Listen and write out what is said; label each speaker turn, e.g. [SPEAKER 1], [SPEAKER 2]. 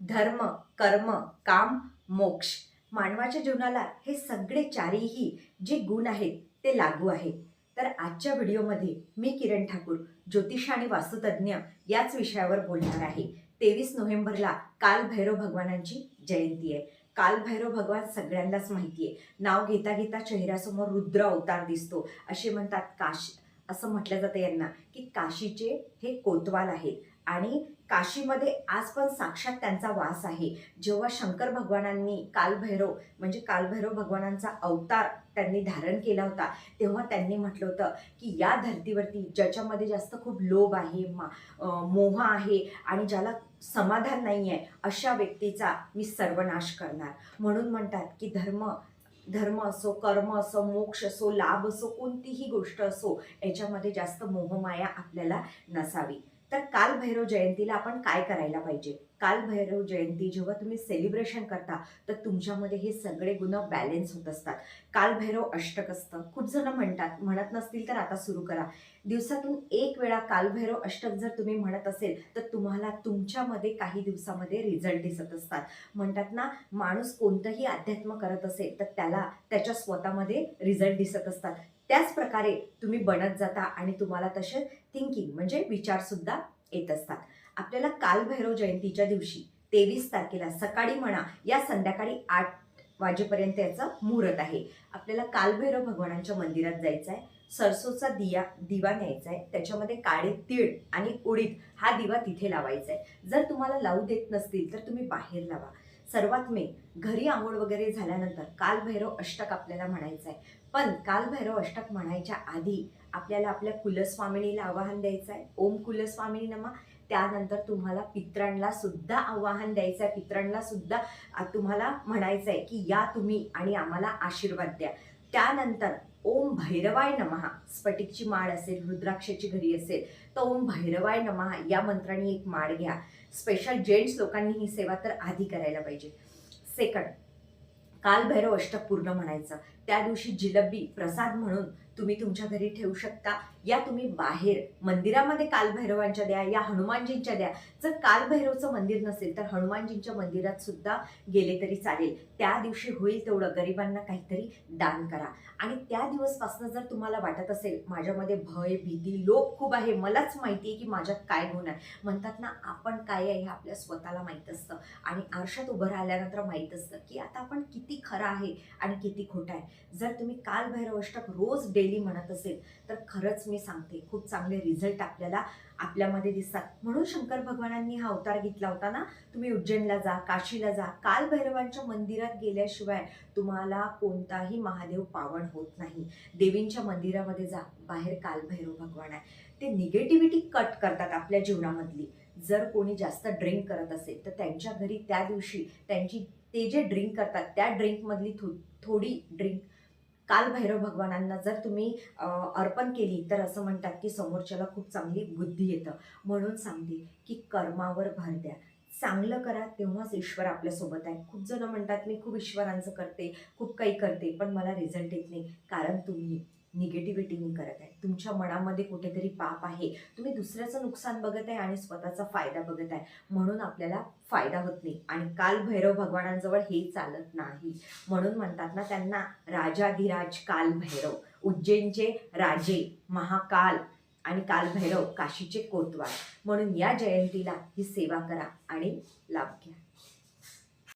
[SPEAKER 1] धर्म कर्म काम मोक्ष. मानवाच्या जीवनाला हे सगळे चारही जे गुण आहेत ते लागू आहेत. तर आजच्या व्हिडिओमध्ये मी किरण ठाकूर ज्योतिष आणि वास्तुतज्ञ याच विषयावर बोलणार आहे. तेवीस नोव्हेंबरला काल भैरव भगवानांची जयंती आहे. काल भैरव भगवान सगळ्यांनाच माहिती आहे. नाव घेता घेता चेहऱ्यासमोर रुद्र अवतार दिसतो. असे म्हणतात काशी असं म्हटलं जातं यांना की काशीचे हे कोतवाल आहेत. आणि काशीमध्ये आज पण साक्षात त्यांचा वास आहे. जेव्हा शंकर भगवानांनी कालभैरव म्हणजे कालभैरव भगवानांचा अवतार त्यांनी धारण केला होता तेव्हा त्यांनी म्हटलं होतं की या धर्तीवरती ज्याच्यामध्ये जास्त खूप लोभ आहे मा मोह आहे आणि ज्याला समाधान नाही आहे अशा व्यक्तीचा मी सर्वनाश करणार. म्हणून म्हणतात की धर्म धर्म असो कर्म असो मोक्ष असो लाभ असो कोणतीही गोष्ट असो याच्यामध्ये जास्त मोहमाया आपल्याला नसावी. तर काल भैरव जयंतीला आपण काय करायला पाहिजे? काल भैरव जयंती जेव्हा तुम्ही सेलिब्रेशन करता तर तुमच्यामध्ये हे सगळे गुण बॅलेन्स होत असतात. काल भैरव अष्टक असतं. खूप जण म्हणतात म्हणत नसतील तर आता सुरू करा. दिवसातून एक वेळा कालभैरव अष्टक जर तुम्ही म्हणत असेल तर तुम्हाला तुमच्यामध्ये काही दिवसामध्ये रिझल्ट दिसत असतात. म्हणतात ना माणूस कोणतंही अध्यात्म करत असेल तर त्याला त्याच्या स्वतःमध्ये रिझल्ट दिसत असतात. त्याच प्रकारे तुम्ही बनत जाता आणि तुम्हाला तसे थिंकिंग म्हणजे विचारसुद्धा येत असतात. आपल्याला कालभैरव जयंतीच्या दिवशी तेवीस तारखेला सकाळी म्हणा या संध्याकाळी आठ वाजेपर्यंत याचं मुहूर्त आहे. आपल्याला कालभैरव भगवानांच्या मंदिरात जायचं आहे. सरसोचा दिया दिवा न्यायचा आहे. त्याच्यामध्ये काळे तीळ आणि उडीद हा दिवा तिथे लावायचा आहे. जर तुम्हाला लावू देत नसतील तर तुम्ही बाहेर लावा. सर्वात मेन घरी आंघोळ वगैरे झाल्यानंतर कालभैरव अष्टक आपल्याला म्हणायचं आहे पण कालभैरव अष्टक म्हणायच्या आधी आपल्याला आपल्या कुलस्वामिनीला आवाहन द्यायचं आहे ओम कुलस्वामिनी नमा. त्यानंतर तुम्हाला पित्रांना सुद्धा आवाहन द्यायचं आहे पित्रांना सुद्धा तुम्हाला म्हणायचं आहे की या तुम्ही आणि आम्हाला आशीर्वाद द्या. त्यानंतर ओम भैरवाय नमहा स्फटिकची माळ असेल रुद्राक्षाची घरी असेल तर ओम भैरवाय नमहा या मंत्राने एक माळ घ्या. स्पेशल जेंट्स लोकांनी ही सेवा तर आधी करायला पाहिजे. सेकंड कालभैरव अष्टक पूर्ण म्हणायचं. त्या दिवशी जिलबी प्रसाद म्हणून तुम्ही तुमच्या घरी ठेवू शकता. या तुम्ही बाहेर मंदिरामध्ये कालभैरवांच्या द्या या हनुमानजींच्या द्या. जर कालभैरवचं मंदिर नसेल तर हनुमानजींच्या मंदिरात सुद्धा गेले तरी चालेल. त्या दिवशी होईल तेवढं. गरिबांना काहीतरी दान करा. आणि त्या दिवसपासून जर तुम्हाला वाटत असेल माझ्यामध्ये भय भीती लोक खूप आहे मलाच माहिती आहे की माझ्यात काय गुण आहे. म्हणतात ना आपण काय आहे हे आपल्या स्वतःला माहीत असतं. आणि आरशात उभं राहिल्यानंतर माहीत असतं की आता आपण किती खरं आहे आणि किती खोटं आहे. जर तुम्ही कालभैरव अष्टक रोज डेली म्हणत असेल तर खरंच मी सांगते खूप चांगले रिझल्ट आपल्याला आपल्यामध्ये दिसतात. म्हणून शंकर भगवानांनी हा अवतार घेतला होता ना तुम्ही उज्जैनला जा काशीला जा. काल भैरवांच्या मंदिरात गेल्याशिवाय तुम्हाला कोणताही महादेव पावन होत नाही. देवींच्या मंदिरामध्ये जा बाहेर कालभैरव भगवान आहे. ते निगेटिव्हिटी कट करतात आपल्या जीवनामधली. जर कोणी जास्त ड्रिंक करत असेल तर त्यांच्या घरी त्या दिवशी त्यांची ते जे ड्रिंक करतात त्या ड्रिंकमधली थो थोडी ड्रिंक काल भैरव भगवानांना जर तुम्ही अर्पण केली तर असं म्हणतात की समोरच्याला खूप चांगली बुद्धी येतं. म्हणून सांगते की कर्मावर भर द्या. चांगलं करा तेव्हाच ईश्वर आपल्यासोबत आहे. खूप जण म्हणतात मी खूप ईश्वरांचं करते खूप काही करते पण मला रिझल्ट येत नाही कारण तुम्ही निगेटिव्हिटीनी करत आहे. तुमच्या मनामध्ये कुठेतरी पाप आहे. तुम्ही दुसऱ्याचं नुकसान बघत आहे आणि स्वतःचा फायदा बघत आहे. म्हणून आपल्याला फायदा होत नाही. आणि काल भैरव भगवानांजवळ हे चालत नाही. म्हणून म्हणतात ना त्यांना राजाधिराज काल भैरव उज्जैनचे राजे महाकाल आणि कालभैरव काशीचे कोतवाल. म्हणून या जयंतीला ही सेवा करा आणि लाभ घ्या.